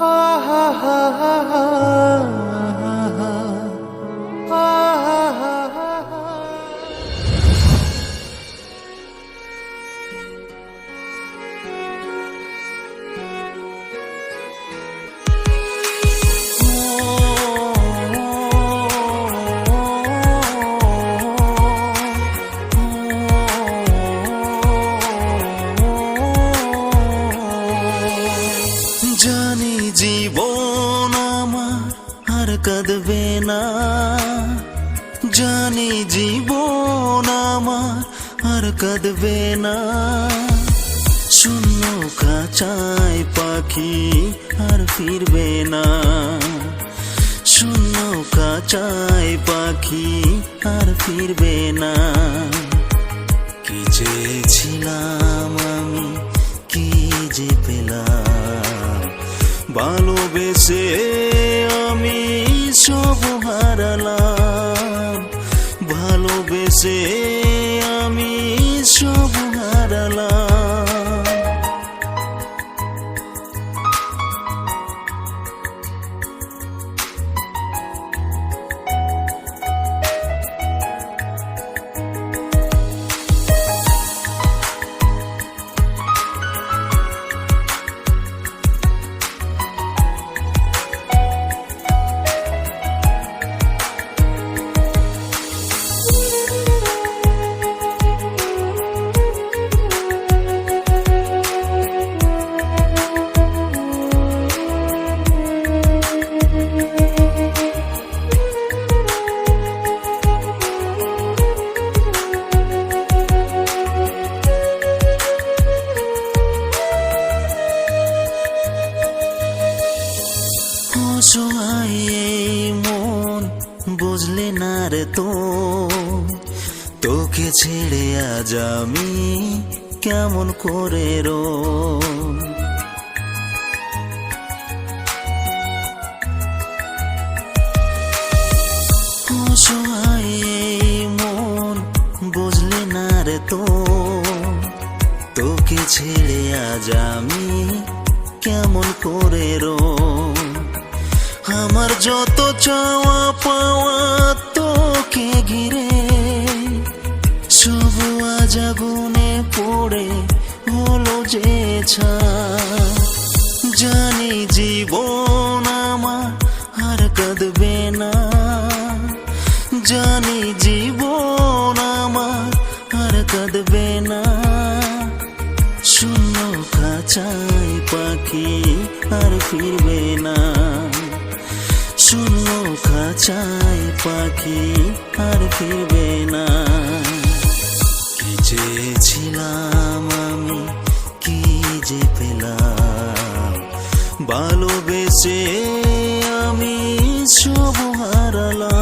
জানি কাঁদবে না। জানি জীবন আমার আর কাঁদবে না। শূন্য খাঁচায় পাখি আর ফিরবে না। শূন্য খাঁচায় পাখি আর ফিরবে না। কি চেয়েছিলাম আমি, কি যে পেলাম? ভালোবেসে ভালোবেসে আমি সব হারালাম। এই মন বুঝলে না রে তো। তোকে ছেড়ে আজ আমি কেমন করে রো এই মন বুঝলে না রে তো। তোকে ছেড়ে আজ আমি কেমন করে রো আমার যত চাওয়া পাওয়া তোকে ঘিরে সব আজ আগুনে পড়ে হলো যে জানি জীবন আমার আর কাঁদবে না। জানি জীবন আমার আর কাঁদবে না। শূন্য খাঁচায় পাখি আর ফিরবে না। শূন্য খাঁচায় পাখি, আর ফিরবে না। কি চেয়েছিলাম আমি, কি যে পেলাম? ভালোবেসে আমি সব হারালাম।